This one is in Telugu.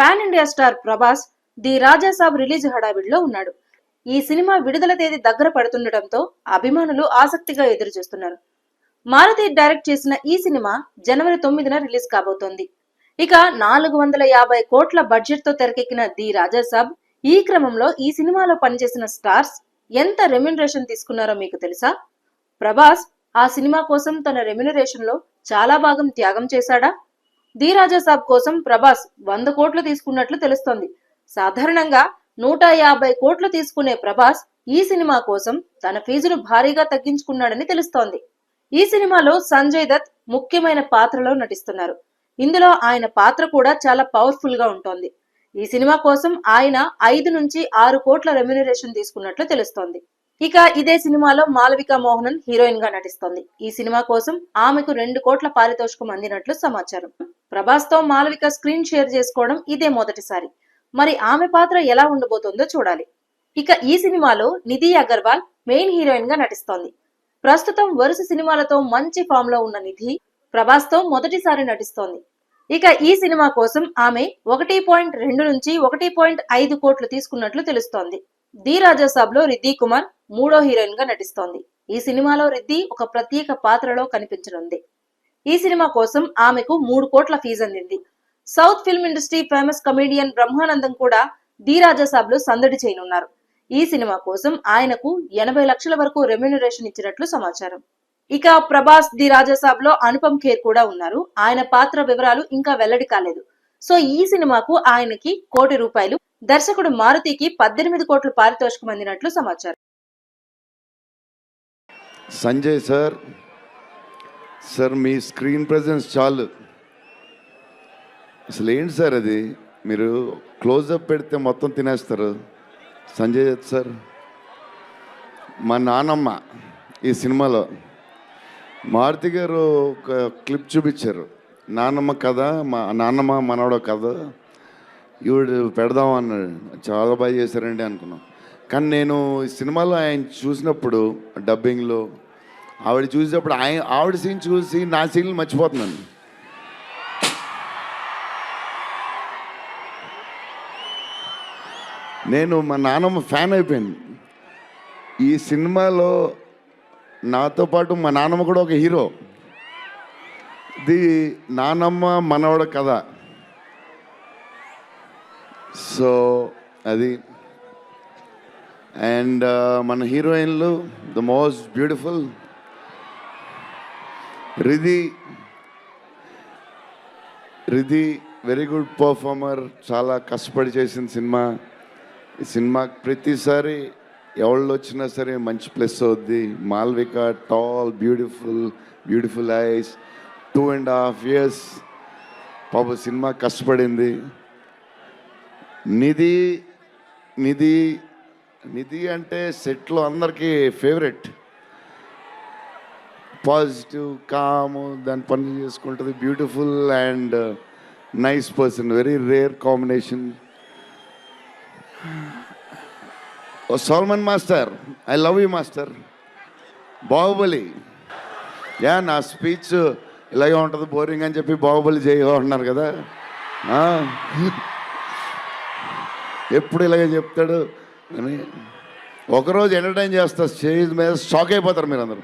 Pan India star Prabhas the Raja Saab release హడావిడిలో ఉన్నాడు. ఈ సినిమా విడుదల తేదీ దగ్గర పడుతుండటంతో అభిమానులు ఆసక్తిగా ఎదురు చూస్తున్నారు మారుతి డైరెక్ట్ చేసిన ఈ సినిమా జనవరి తొమ్మిదిన రిలీజ్ కాబోతోంది. ఇక నాలుగు వందల యాభై కోట్ల బడ్జెట్తో తెరకెక్కిన ది రాజాసాబ్ ఈ క్రమంలో ఈ సినిమాలో పనిచేసిన స్టార్స్ ఎంత రెమ్యునరేషన్ తీసుకున్నారో మీకు తెలుసా? ప్రభాస్ ఆ సినిమా కోసం తన రెమ్యునరేషన్లో చాలా భాగం త్యాగం చేశాడా? ధీరాజా సాబ్ కోసం ప్రభాస్ వంద కోట్లు తీసుకున్నట్లు తెలుస్తోంది. సాధారణంగా నూట యాభై కోట్లు తీసుకునే ప్రభాస్ ఈ సినిమా కోసం తన ఫీజును భారీగా తగ్గించుకున్నాడని తెలుస్తోంది. ఈ సినిమాలో సంజయ్ దత్ ముఖ్యమైన పాత్రలో నటిస్తున్నారు. ఇందులో ఆయన పాత్ర కూడా చాలా పవర్ఫుల్గా ఉంటోంది. ఈ సినిమా కోసం ఆయన ఐదు నుంచి ఆరు కోట్ల రెమ్యునరేషన్ తీసుకున్నట్లు తెలుస్తోంది. ఇక ఇదే సినిమాలో మాలవిక మోహనన్ హీరోయిన్గా నటిస్తోంది. ఈ సినిమా కోసం ఆమెకు రెండు కోట్ల పారితోషికం అందినట్లు సమాచారం. ప్రభాస్తో మాలవిక స్క్రీన్ షేర్ చేసుకోవడం ఇదే మొదటిసారి. మరి ఆమె పాత్ర ఎలా ఉండబోతోందో చూడాలి. ఇక ఈ సినిమాలో నిధి అగర్వాల్ మెయిన్ హీరోయిన్గా నటిస్తోంది. ప్రస్తుతం వరుస సినిమాలతో మంచి ఫామ్లో ఉన్న నిధి ప్రభాస్తో మొదటిసారి నటిస్తోంది. ఇక ఈ సినిమా కోసం ఆమె ఒకటి పాయింట్ రెండు నుంచి ఒకటి పాయింట్ ఐదు కోట్లు తీసుకున్నట్లు తెలుస్తోంది. ది రాజాసాబ్లో రిద్దీ కుమార్ మూడో హీరోయిన్గా నటిస్తోంది. ఈ సినిమాలో రిద్దీ ఒక ప్రత్యేక పాత్రలో కనిపించనుంది. ఈ సినిమా కోసం ఆమెకు మూడు కోట్ల ఫీజు అందింది. South film industry famous comedian Brahmanandam కూడా ది రాజాసాబ్లో సందడి చేయనున్నారు. ఈ సినిమా కోసం ఆయనకు ఎనభై లక్షల వరకు రెమ్యునరేషన్ ఇచ్చినట్లు సమాచారం. ఇక ప్రభాస్ ది రాజాసాబ్లో అనుపమ్ ఖేర్ కూడా ఉన్నారు. ఆయన పాత్ర వివరాలు ఇంకా వెల్లడి కాలేదు. సో ఈ సినిమాకు ఆయనకి కోటి రూపాయలు దర్శకుడు మారుతికి పద్దెనిమిది కోట్ల పారితోషికం అందినట్లు సమాచారం. సంజయ్ సార్ సార్ మీ స్క్రీన్ ప్రెజెన్స్ చాలు. అసలు ఏంటి సార్ అది? మీరు క్లోజప్ పెడితే మొత్తం తినేస్తారు. సంజయ్ దత్ సార్. మా నానమ్మ ఈ సినిమాలో మారుతి గారు ఒక క్లిప్ చూపించారు. నానమ్మ కథ మా నాన్నమ్మ మనవడో కథ. ఈవిడ పెడదాం అన్నాడు చాలా బాగా చేశారండి అనుకున్నాం. కానీ నేను ఈ సినిమాలో ఆయన చూసినప్పుడు డబ్బింగ్లో ఆవిడ చూసేటప్పుడు ఆయన ఆవిడ సీన్ చూసి నా సీన్లు మర్చిపోతున్నాను. నేను మా నాన్నమ్మ ఫ్యాన్ అయిపోయాను. ఈ సినిమాలో నాతో పాటు మా నాన్నమ్మ కూడా ఒక హీరో. ఇది నానమ్మ మనవడ కథ. సో అది. అండ్ మన హీరోయిన్లు the most beautiful Riddhi Riddhi very good performer చాలా కష్టపడి చేసిన సినిమా. ఈ సినిమా ప్రతిసారి ఎవళ్ళు వచ్చినా సరే మంచి ప్లస్ అవుద్ది. Malavika tall beautiful beautiful eyes two and half years పాప సినిమా కష్టపడింది. నిధి నిధి నిధి అంటే సెట్లో అందరికీ ఫేవరెట్ పాజిటివ్ కామ్ దాని పని చేసుకుంటుంది beautiful and nice person very rare combination oh Solomon master I love you master Baahubali yeah నా స్పీచ్ ఇలాగే ఉంటుంది బోరింగ్ అని చెప్పి బాహుబలి చేయగా ఉంటున్నారు కదా. ఎప్పుడు ఇలాగే చెప్తాడు? అని ఒకరోజు ఎంటర్టైన్ చేస్తా స్టేజ్ మీద షాక్ అయిపోతారు మీరు అందరూ